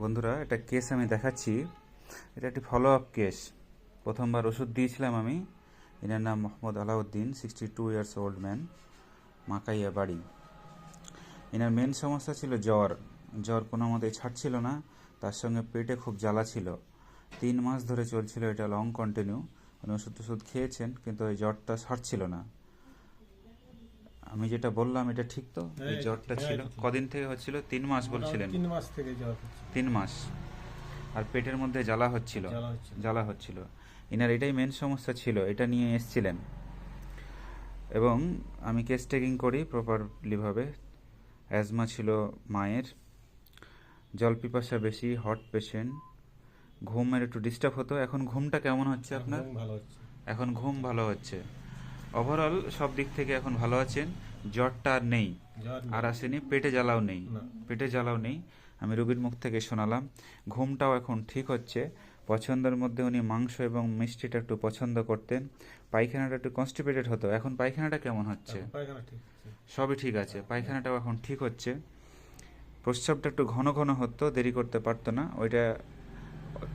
বন্ধুরা, একটা কেস আমি দেখাচ্ছি। এটা একটি ফলো আপ কেস প্রথমবার ওষুধ দিয়েছিলাম আমি। এনার নাম Mohammad Alauddin sixty two years old man মাকাইয়া বাড়ি। এনার মেন সমস্যা ছিল জ্বর। জ্বর কোনো মতে ছাড়ছিল না। তার সঙ্গে পেটে খুব জ্বালা ছিল। তিন মাস ধরে চলছিল এটা লং কন্টিনিউ উনি ওষুধ টষুধ খেয়েছেন, কিন্তু ওই জ্বরটা ছাড়ছিল না। আমি যেটা বললাম এটা ঠিক তো? এই হ্যাঁ, জ্বরটা হ্যাঁ, ছিল। কদিন থেকে হচ্ছিল? তিন মাস বলছিলেন। তিন মাস থেকে জ্বর তিন মাস। আর পেটের মধ্যে জ্বালা হচ্ছিল। জ্বালা হচ্ছিল। এনার এটাই মেন সমস্যা ছিল। এটা নিয়ে এসছিলেন। এবং আমি কেস টেকিং করি প্রপারলিভাবে অ্যাজমা ছিল মায়ের। জল পিপাসা বেশি হট পেশেন্ট ঘুমের একটু ডিস্টার্ব হতো। এখন ঘুমটা কেমন হচ্ছে আপনার? ভালো হচ্ছে। এখন ঘুম ভালো হচ্ছে। ওভারঅল সব দিক থেকে এখন ভালো আছেন। জ্বরটা আর নেই। আর আসেনি পেটে জ্বালাও নেই। পেটে জ্বালাও নেই। আমি রোগীর মুখ থেকে শোনালাম। ঘুমটাও এখন ঠিক হচ্ছে। পছন্দের মধ্যে উনি মাংস এবং মিষ্টিটা একটু পছন্দ করতেন। পায়খানাটা একটু কনস্টিপেটেড হতো। এখন পায়খানাটা কেমন হচ্ছে। সবই ঠিক আছে। পায়খানাটাও এখন ঠিক হচ্ছে। প্রস্রাবটা একটু ঘন ঘন হতো দেরি করতে পারতো না। ওইটা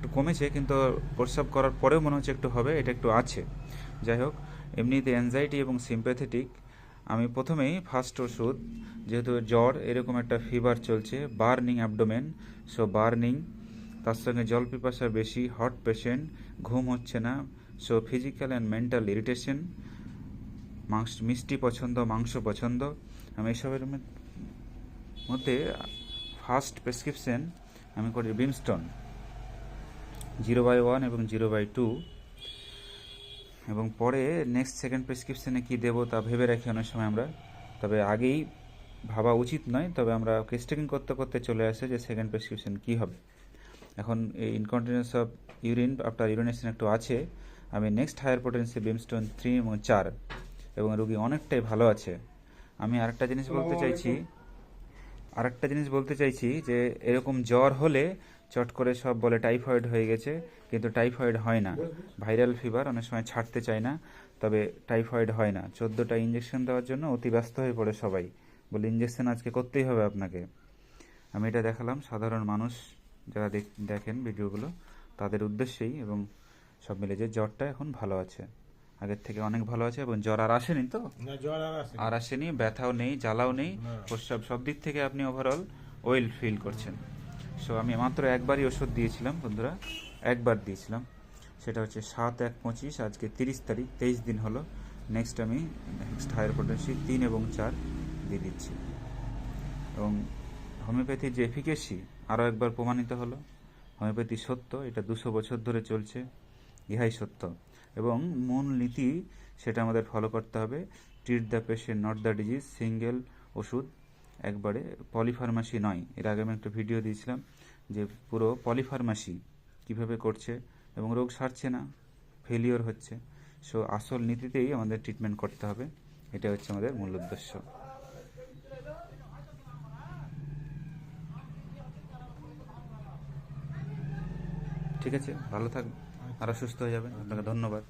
একটু কমেছে, কিন্তু প্রস্রাব করার পরেও মনে হচ্ছে একটু হবে, এটা একটু আছে। যাই হোক, এমনিতে অ্যাংজাইটি এবং সিম্প্যাথেটিক আমি প্রথমেই ফার্স্ট ওষুধ, যেহেতু জ্বর, এরকম একটা ফিভার চলছে বার্নিং অ্যাবডোমেন সো বার্নিং তার সঙ্গে জল পিপাসা বেশি হট পেশেন্ট ঘুম হচ্ছে না so physical and mental irritation মাংস, মিষ্টি পছন্দ, মাংস পছন্দ, আমি এসবের মধ্যে- ফার্স্ট প্রেসক্রিপশন আমি করি বিমস্টন জিরো বাই ওয়ান এবং জিরো বাই টু। এবং পরে নেক্সট সেকেন্ড প্রেসক্রিপশনে কি দেব তা ভেবে রাখি অনেক সময় আমরা। তবে আগেই ভাবা উচিত নয় তবে আমরা কেস্টেকিং করতে করতে চলে আসে যে সেকেন্ড প্রেসক্রিপশন কি হবে। এখন এই incontinence of urine after urination একটু আছে। আমি next higher potency bimstone three এবং চার। এবং রুগী অনেকটাই ভালো আছে। আমি আরেকটা জিনিস বলতে চাইছি আরেকটা জিনিস বলতে চাইছি যে, এরকম জ্বর হলে চট করে সব বলে টাইফয়েড হয়ে গেছে, কিন্তু টাইফয়েড হয় না। ভাইরাল ফিভার অনেক সময় ছাড়তে চায় না, তবে টাইফয়েড হয় না। চোদ্দোটা ইঞ্জেকশন দেওয়ার জন্য অতি ব্যস্ত হয়ে পড়ে সবাই। বলে ইঞ্জেকশন আজকে করতেই হবে আপনাকে। আমি এটা দেখালাম। সাধারণ মানুষ যারা দেখ- দেখেন ভিডিওগুলো, তাদের উদ্দেশ্যেই এবং সব মিলে যে জ্বরটা এখন ভালো আছে। আগের থেকে অনেক ভালো আছে এবং জ্বর আর আসেনি তো? আর আসেনি। ব্যথাও নেই জ্বালাও নেই। প্রস্রাব সব দিক থেকে আপনি ওভারঅল ওয়েল ফিল করছেন। সো আমি মাত্র একবারই ওষুধ দিয়েছিলাম বন্ধুরা একবার দিয়েছিলাম। সেটা হচ্ছে সাত এক পঁচিশ আজকে তিরিশ তারিখ তেইশ দিন হলো। নেক্সট আমি নেক্সট হায়ার পোটেন্সি তিন এবং চার দিয়ে দিচ্ছি। এবং হোমিওপ্যাথির যে এফিকেসি আরও একবার প্রমাণিত হলো। হোমিওপ্যাথি সত্য এটা দুশো বছর ধরে চলছে ইহাই সত্য। এবং মূল নীতি সেটা আমাদের ফলো করতে হবে। Treat the patient not the disease single ওষুধ, একবারে পলিফার্মাসি নয়। এর আগে আমি একটা ভিডিও দিয়েছিলাম যে পুরো পলিফার্মাসি কীভাবে করছে এবং রোগ সারছে না ফেলিওর হচ্ছে। সো আসল নীতিতেই আমাদের ট্রিটমেন্ট করতে হবে। এটা হচ্ছে আমাদের মূল উদ্দেশ্য। ঠিক আছে? ভালো থাকবেন আরও সুস্থ হয়ে যাবেন আপনাকে ধন্যবাদ।